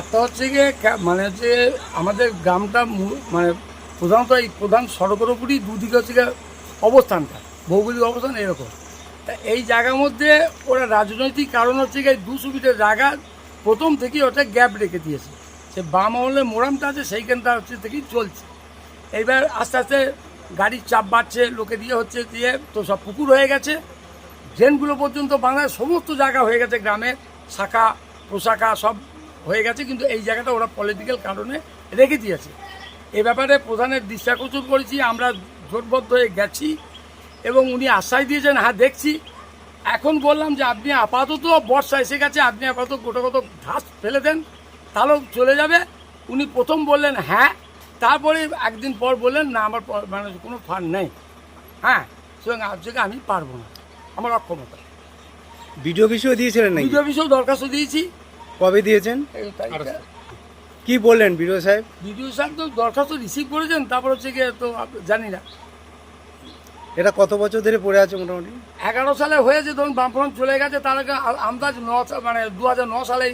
একটা হচ্ছে গিয়ে মানে হচ্ছে আমাদের গ্রামটা মানে প্রধানত এই প্রধান সড়কের উপরই, দুদিকে হচ্ছে গিয়ে অবস্থানটা, ভৌগোলিক অবস্থান এরকম। তা এই জায়গার মধ্যে ওরা রাজনৈতিক কারণ হচ্ছে গিয়ে দুশো মিটার জায়গা, প্রথম থেকেই ওটা গ্যাপ রেখে দিয়েছে। সে বাম আমলে মোরামটা আছে, সেইখানটা হচ্ছে থেকেই চলছে। এইবার আস্তে আস্তে গাড়ির চাপ বাড়ছে, লোকে দিয়ে হচ্ছে দিয়ে তো সব পুকুর হয়ে গেছে। ড্রেনগুলো পর্যন্ত বাংলার সমস্ত জায়গা হয়ে গেছে গ্রামে, শাখা, প্রশাখা সব হয়ে গেছে কিন্তু এই জায়গাটা ওরা পলিটিক্যাল কারণে রেখে দিয়েছে। এ ব্যাপারে প্রধানের দৃষ্টাকোচর করেছি আমরা জোটবদ্ধ হয়ে গেছি এবং উনি আশ্বাস দিয়েছেন হ্যাঁ দেখছি। এখন বললাম যে আপনি আপাতত বর্ষা এসে গেছে আপনি আপাতত গোটা কত ঘাস ফেলে দেন তাহলেও চলে যাবে। উনি প্রথম বললেন হ্যাঁ। তারপরে একদিন পর বললেন না আমার মানে কোনো ফান্ড নেই। হ্যাঁ সুতরাং আজকে আমি পারব না। আমার অক্ষমতা। ভিডিও বিষয় দিয়েছিলেন নাকি? বিডিও বিষয়েও দরখাস্ত দিয়েছি। কবে দিয়েছেন? কি বললেন ভিডিও সাহেব? বিডিও সাহেব তো দরখাস্ত রিসিভ করেছেন তারপর হচ্ছে গিয়ে তো জানি না। এটা কত বছর ধরে পড়ে আছে মোটামুটি? এগারো সালে হয়েছে ধরুন বামফ্রন্ট চলে গেছে তার আগে আন্দাজ ন মানে দু হাজার ন সালে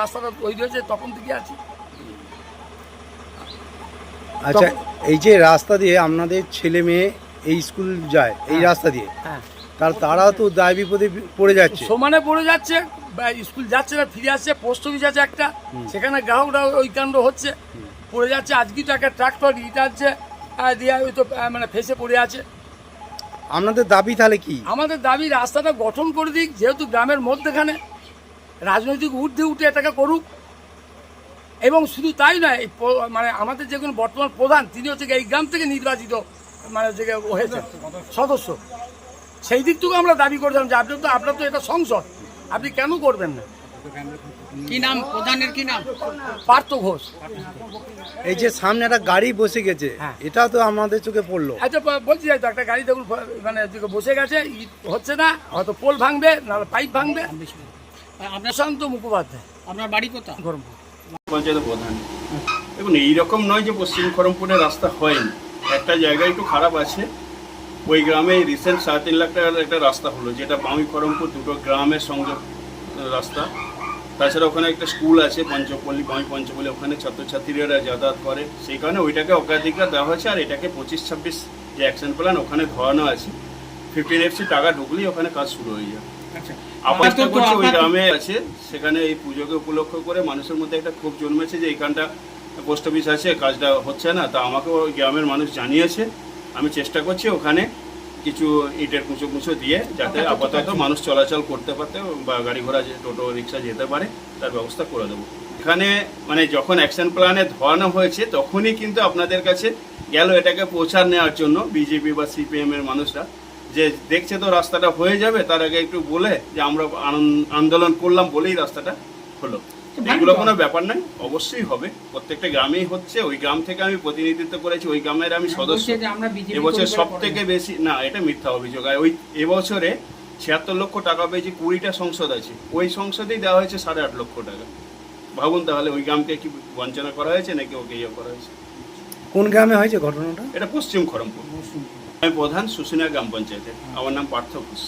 রাস্তাটা তৈরি হয়েছে তখন থেকে আছি। আচ্ছা এই যে রাস্তা দিয়ে আপনাদের ছেলে মেয়ে এই স্কুল যায় এই হ্যাঁ। রাস্তা দিয়ে হ্যাঁ। তার তারা তো দায় বিপদে পড়ে যাচ্ছে। সমানে পড়ে যাচ্ছে স্কুল যাচ্ছে না ফিরে আসছে পোস্ট অফিস আছে একটা সেখানে গ্রাহকরা ওই কাণ্ড হচ্ছে। পড়ে যাচ্ছে আজকে তো একটা ট্রাক্টর ইট আছে আহ, দিয়ে ওই তো মানে ফেসে পড়ে আছে। আপনাদের দাবি তাহলে কি? আমাদের দাবি রাস্তাটা গঠন করে দিক যেহেতু গ্রামের মধ্যেখানে রাজনৈতিক ঊর্ধ্বে উঠে এটাকে করুক। এবং শুধু তাই নয় মানে আমাদের যেগুলো বর্তমান প্রধান তিনি হচ্ছে এই গ্রাম থেকে নির্বাচিত মানে যে হয়েছে সদস্য। সেই দিক থেকে আমরা দাবি করছিলাম যে আপনার তো আপনার তো এটা সংসদ। আপনি কেন করবেন না? কি নাম? প্রধানের কি নাম? পার্থ ঘোষ। এই যে সামনে একটা গাড়ি বসে গেছে হ্যাঁ। এটা তো আমাদের চোখে পড়ল। আচ্ছা বলছি যাই তো একটা গাড়ি দেখুন মানে বসে গেছে হচ্ছে না হয়তো পোল ভাঙবে নাহলে পাইপ ভাঙবে। আপনার প্রশান্ত মুখোপাধ্যায়। আপনার বাড়ি কোথায়? পঞ্চায়েত প্রধান। দেখুন এইরকম নয় যে পশ্চিম খড়মপুরে রাস্তা হয়নি। একটা জায়গা একটু খারাপ আছে ওই গ্রামে রিসেন্ট সাড়ে তিন লাখ টাকার একটা রাস্তা হলো যেটা বামি খড়মপুর দুটো গ্রামের সংযোগ রাস্তা। তাছাড়া ওখানে একটা স্কুল আছে পঞ্চপল্লী বামি পঞ্চপল্লী ওখানে ছাত্রছাত্রীরা যাতায়াত করে। সেই কারণে ওইটাকে অগ্রাধিকার দেওয়া হয়েছে আর এটাকে পঁচিশ ছাব্বিশ যে অ্যাকশন প্ল্যান ওখানে ধরানো আছে। ফিফটিন এফসি টাকা ঢুকলেই ওখানে কাজ শুরু হয়ে যায় আচ্ছা। আপাতত করছে ওই গ্রামে আছে সেখানে এই পুজোকে উপলক্ষ করে মানুষের মধ্যে একটা ক্ষোভ জন্মেছে যে এইখানটা পোস্ট অফিস আছে কাজটা হচ্ছে না। তা আমাকে ওই গ্রামের মানুষ জানিয়েছে। আমি চেষ্টা করছি ওখানে কিছু ইটের কুচো কুচো দিয়ে যাতে আপাতত মানুষ চলাচল করতে পারতে বা গাড়ি ঘোড়া যে টোটো রিক্সা যেতে পারে তার ব্যবস্থা করে দেবো। এখানে মানে যখন অ্যাকশন প্ল্যানে ধোয়ানো হয়েছে তখনই কিন্তু আপনাদের কাছে গেল এটাকে পৌঁছার নেওয়ার জন্য বিজেপি বা সিপিএম এর মানুষরা। যে দেখছে তো রাস্তাটা হয়ে যাবে তার আগে একটু বলে যে আমরা আন্দোলন করলাম বলেই রাস্তাটা হলো। এগুলো কোনো ব্যাপার নাই অবশ্যই হবে। প্রত্যেকটা গ্রামেই হচ্ছে ওই গ্রাম থেকে আমি প্রতিনিধিত্ব করেছি ওই গ্রামের আমি সদস্য বলছে যে আমরা বিজেপি এবছর সব থেকে বেশি না এটা মিথ্যা অভিযোগ। আর ওই এবছরে ছিয়াত্তর লক্ষ টাকা পেয়েছি কুড়িটা সংসদ আছে। ওই সংসদেই দেওয়া হয়েছে সাড়ে আট লক্ষ টাকা। ভাবুন তাহলে ওই গ্রামকে কি বঞ্চনা করা হয়েছে নাকি ওকে ইয়ে করা হয়েছে? কোন গ্রামে হয়েছে ঘটনাটা? এটা পশ্চিম খড়মপুর আমি প্রধান শুশুনিয়া গ্রাম পঞ্চায়েতের। আমার নাম পার্থ ঘোষ।